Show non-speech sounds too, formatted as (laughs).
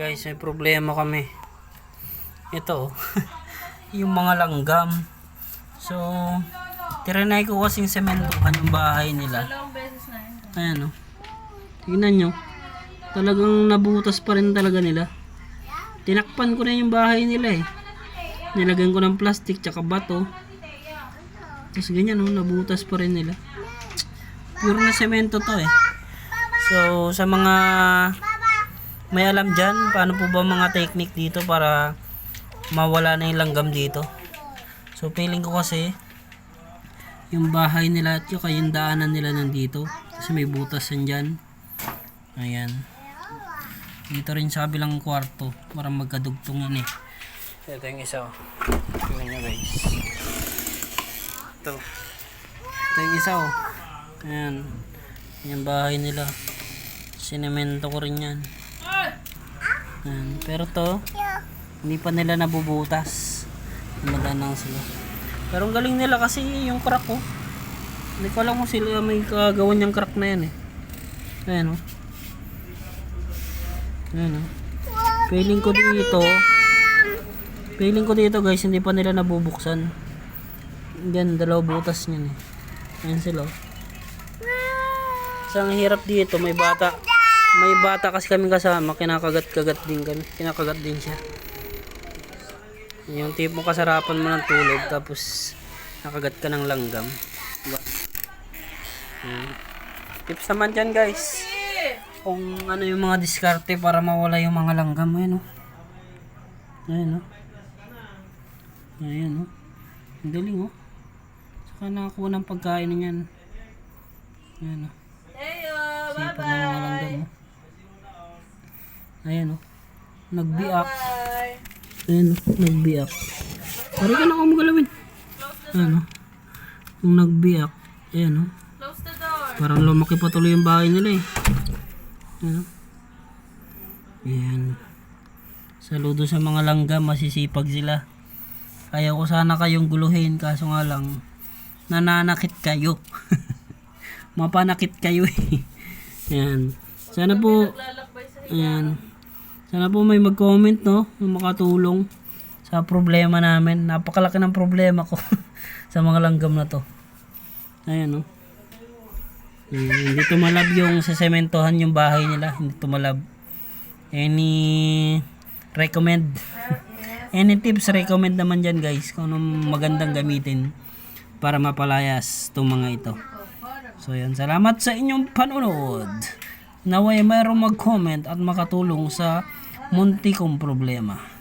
Guys, may problema kami. Ito, oh. (laughs) yung mga langgam. So, tiranay ko kasing sementohan yung bahay nila. Ayan o. Tingnan nyo. Talagang nabutas pa rin talaga nila. Tinakpan ko na yung bahay nila eh. Nilagyan ko ng plastic tsaka bato. Tapos ganyan o, nabutas pa rin nila. Pure na semento to eh. So, sa mga may alam dyan, paano po ba mga technique dito para mawala na yung langgam dito. So, feeling ko kasi, yung bahay nila at yung yung daanan nila nandito. Kasi may butas yan dyan. Ayan. Dito rin sa kabilang kwarto. Para magkadugtong yun eh. Ito yung isa oh. Tingnan nyo guys. Ito. Ito yung isa oh. Ayan. Yung bahay nila. Sinemento ko rin yan. Ayan. Pero to, hindi pa nila nabubutas. Madaan lang sila. Pero ang galing nila kasi yung crack ko. Hindi ko alam kung sila may kagawan niyang crack na yan eh. Ayan o. Ayan o. Feeling ko dito. Feeling ko dito guys, hindi pa nila nabubuksan. Diyan, dalawa butas niyan eh. Ayan sila oh. Isang hirap dito, may bata. May bata kasi kami kasama, kinakagat-kagat din kami. Kinakagat din siya. Yung tipong kasarapan mo ng tulog tapos nakagat ka ng langgam. Diba? Hmm. Tips naman dyan guys. Kung ano yung mga diskarte para mawala yung mga langgam. Ayan o. Ayan o. Ayan o. Ang galing o. Saka nakakuha ng pagkain niyan. Ayan o. Heyo, Sipag ng mga langgam o. Ayan o. Nagbiak. Ayan, nagbiyak. Pare ka na ako magalawin. Ayan, oh. Yung nagbiyak. Ayan, oh. The door. Parang lumaki pa tuloy yung bahay nila eh. Ayan, oh. Ayan. Saludo sa mga langgam, masisipag sila. Ayaw ko sana kayong guluhin, kaso nga lang, nananakit kayo. (laughs) Mapanakit kayo eh. Ayan. Sana po, Ayan. Sana po may mag-comment no, makatulong sa problema namin. Napakalaki ng problema ko (laughs) sa mga langgam na to. Ayan no. Ayan, hindi tumalab yung sa sementohan yung bahay nila. Hindi tumalab. Any recommend? (laughs) Any tips recommend naman dyan guys kung anong magandang gamitin para mapalayas itong mga ito. So yan, salamat sa inyong panonood. Naway mayroong mag-comment at makatulong sa munti kong problema.